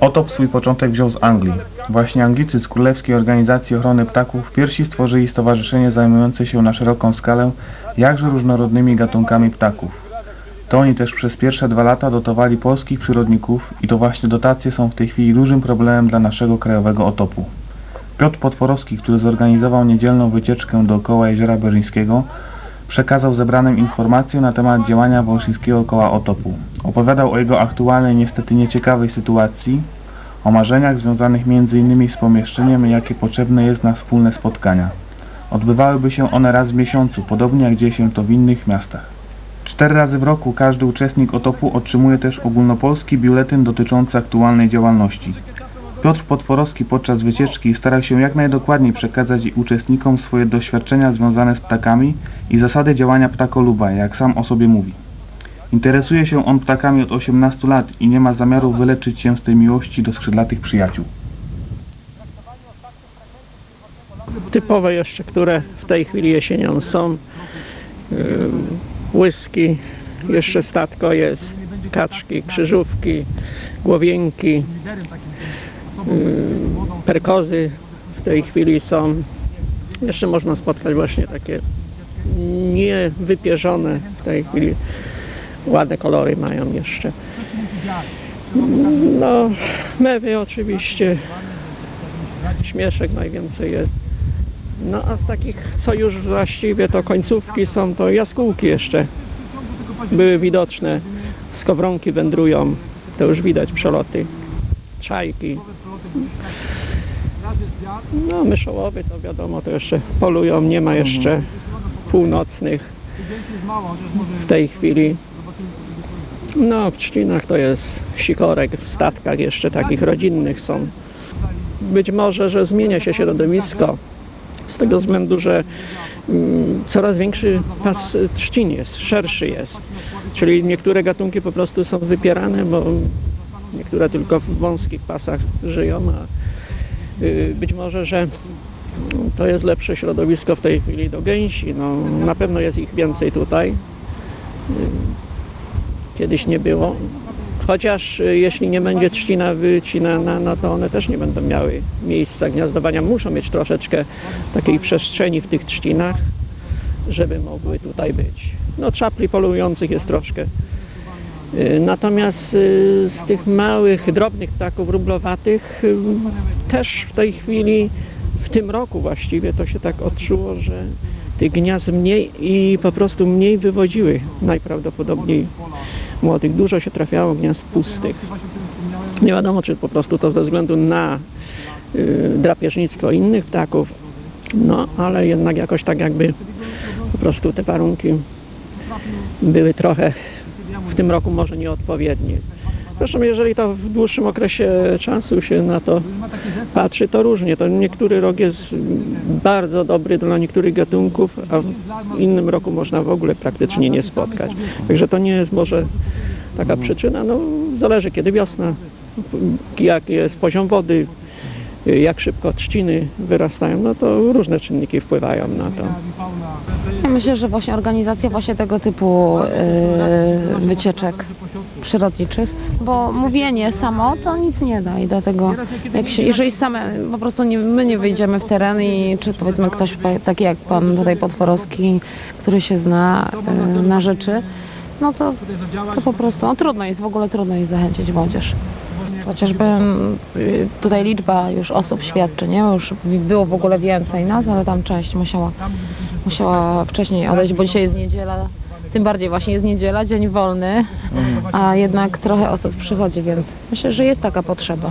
Otop swój początek wziął z Anglii. Właśnie Anglicy z Królewskiej Organizacji Ochrony Ptaków pierwsi stworzyli stowarzyszenie zajmujące się na szeroką skalę jakże różnorodnymi gatunkami ptaków. To oni też przez pierwsze dwa lata dotowali polskich przyrodników i to właśnie dotacje są w tej chwili dużym problemem dla naszego krajowego otopu. Piotr Potworowski, który zorganizował niedzielną wycieczkę dookoła Jeziora Berzyńskiego, przekazał zebranym informacje na temat działania Wolszyńskiego Koła Otopu. Opowiadał o jego aktualnej, niestety nieciekawej sytuacji, o marzeniach związanych m.in. z pomieszczeniem, jakie potrzebne jest na wspólne spotkania. Odbywałyby się one raz w miesiącu, podobnie jak dzieje się to w innych miastach. Cztery razy w roku każdy uczestnik Otopu otrzymuje też ogólnopolski biuletyn dotyczący aktualnej działalności. Piotr Potworowski podczas wycieczki starał się jak najdokładniej przekazać uczestnikom swoje doświadczenia związane z ptakami i zasady działania ptakoluba, jak sam o sobie mówi. Interesuje się on ptakami od 18 lat i nie ma zamiaru wyleczyć się z tej miłości do skrzydlatych przyjaciół. typowe jeszcze, które w tej chwili jesienią są. Ym, Łyski, jeszcze statko jest, kaczki, krzyżówki, głowienki, ym, perkozy w tej chwili są. Jeszcze można spotkać właśnie takie niewypierzone w tej chwili. Ładne kolory mają jeszcze. No, mewy oczywiście. Śmieszek najwięcej jest. No a z takich, co już właściwie to końcówki są, to jaskółki jeszcze były widoczne. Skowronki wędrują, to już widać przeloty. Czajki. No myszołowy to wiadomo, to jeszcze polują, nie ma jeszcze północnych w tej chwili. No w trzcinach to jest sikorek, w statkach jeszcze takich rodzinnych są. Być może, że zmienia się środowisko z tego względu, że mm, coraz większy pas trzcin jest, szerszy jest. Czyli niektóre gatunki po prostu są wypierane, bo niektóre tylko w wąskich pasach żyją, a y, być może, że to jest lepsze środowisko w tej chwili do gęsi. No, na pewno jest ich więcej tutaj. Kiedyś nie było. Chociaż y, jeśli nie będzie trzcina wycinana, no to one też nie będą miały miejsca gniazdowania. Muszą mieć troszeczkę takiej przestrzeni w tych trzcinach, żeby mogły tutaj być. No czapli polujących jest troszkę. Y, Natomiast y, z tych małych, drobnych ptaków rublowatych też w tej chwili, w tym roku właściwie to się tak odczuło, że tych gniazd mniej i po prostu mniej wywodziły najprawdopodobniej młodych. Dużo się trafiało gniazd pustych. Nie wiadomo, czy po prostu to ze względu na y, drapieżnictwo innych ptaków, no ale jednak jakoś tak jakby po prostu te warunki były trochę w tym roku może nieodpowiednie. Zresztą jeżeli to w dłuższym okresie czasu się na to patrzy, to różnie. To niektóry rok jest bardzo dobry dla niektórych gatunków, a w innym roku można w ogóle praktycznie nie spotkać. Także to nie jest może taka przyczyna. No, zależy kiedy wiosna, jak jest poziom wody, jak szybko trzciny wyrastają, no to różne czynniki wpływają na to. Myślę, że właśnie organizacja właśnie tego typu yy, wycieczek przyrodniczych, bo mówienie samo to nic nie da i dlatego jak się, jeżeli same po prostu nie, my nie wyjdziemy w teren i czy powiedzmy ktoś taki jak pan tutaj Potworowski, który się zna yy, na rzeczy, no to, to po prostu no, trudno jest, w ogóle trudno jest zachęcić młodzież. Chociażby y, tutaj liczba już osób świadczy, nie? Już było w ogóle więcej nas, ale tam część musiała, musiała wcześniej odejść, bo dzisiaj jest niedziela. Tym bardziej właśnie jest niedziela, dzień wolny, a jednak trochę osób przychodzi, więc myślę, że jest taka potrzeba.